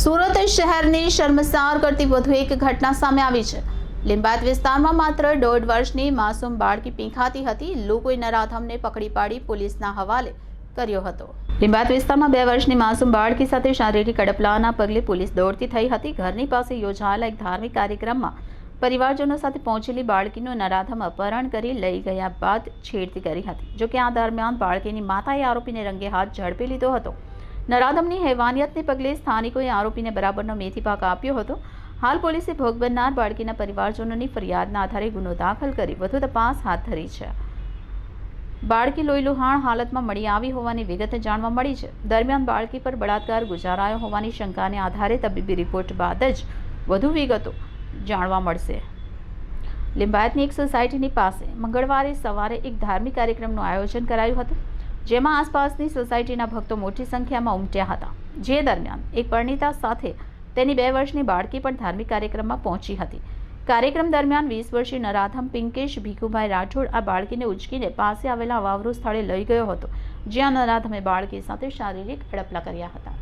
સુરત શહેરની શર્મસાર કરતી વધુ એક ઘટના સામે આવી છે. લિંબાયત વિસ્તારમાં માત્ર દોઢ વર્ષની માસૂમ બાળકી પીંખાતી હતી. લોકોએ નરાધમને પકડી પાડી પોલીસના હવાલે કર્યો હતો. લિંબાયત વિસ્તારમાં બે વર્ષની માસૂમ બાળકી સાથે શારીરિક અડપલાના પગલે પોલીસ દોડતી થઈ હતી. ઘરની પાસે યોજાયેલા એક ધાર્મિક કાર્યક્રમમાં પરિવારજનો સાથે પહોંચેલી બાળકીનું નરાધમ અપહરણ કરી લઈ ગયા બાદ છેડતી કરી હતી. જોકે આ દરમિયાન બાળકીની માતાએ આરોપીને રંગે હાથ ઝડપી લીધો હતો. નરાધમની હેવાનિયતને પગલે સ્થાનિકોએ આરોપીને બરાબરનો મેથી પાક આપ્યો હતો. હાલ પોલીસે ભોગ બનનાર બાળકીના પરિવારજનોની ફરિયાદના આધારે ગુનો દાખલ કરી વધુ તપાસ હાથ ધરી છે. બાળકી લોહીલુહાણ હાલતમાં મળી આવી હોવાની વિગત જાણવા મળી છે. દરમિયાન બાળકી પર બળાત્કાર ગુજારાયો હોવાની શંકાને આધારે તબીબી રિપોર્ટ બાદ જ વધુ વિગતો જાણવા મળશે. લિંબાયતની એક સોસાયટીની પાસે મંગળવારે સવારે એક ધાર્મિક કાર્યક્રમનું આયોજન કરાયું હતું. જેમાં આસપાસની સોસાયટીના ભક્તો મોટી સંખ્યામાં ઉમટ્યા હતા. જે દરમિયાન એક પરિણીતા સાથે તેની બે વર્ષની બાળકી પણ ધાર્મિક કાર્યક્રમમાં પહોંચી હતી. કાર્યક્રમ દરમિયાન વીસ વર્ષીય નરાધમ પિંકેશ ભીખુભાઈ રાઠોડ આ બાળકીને ઉચકીને પાસે આવેલા વાવરૂ સ્થળે લઈ ગયો હતો, જ્યાં નરાધમે બાળકી સાથે શારીરિક હડપલા કર્યા હતા.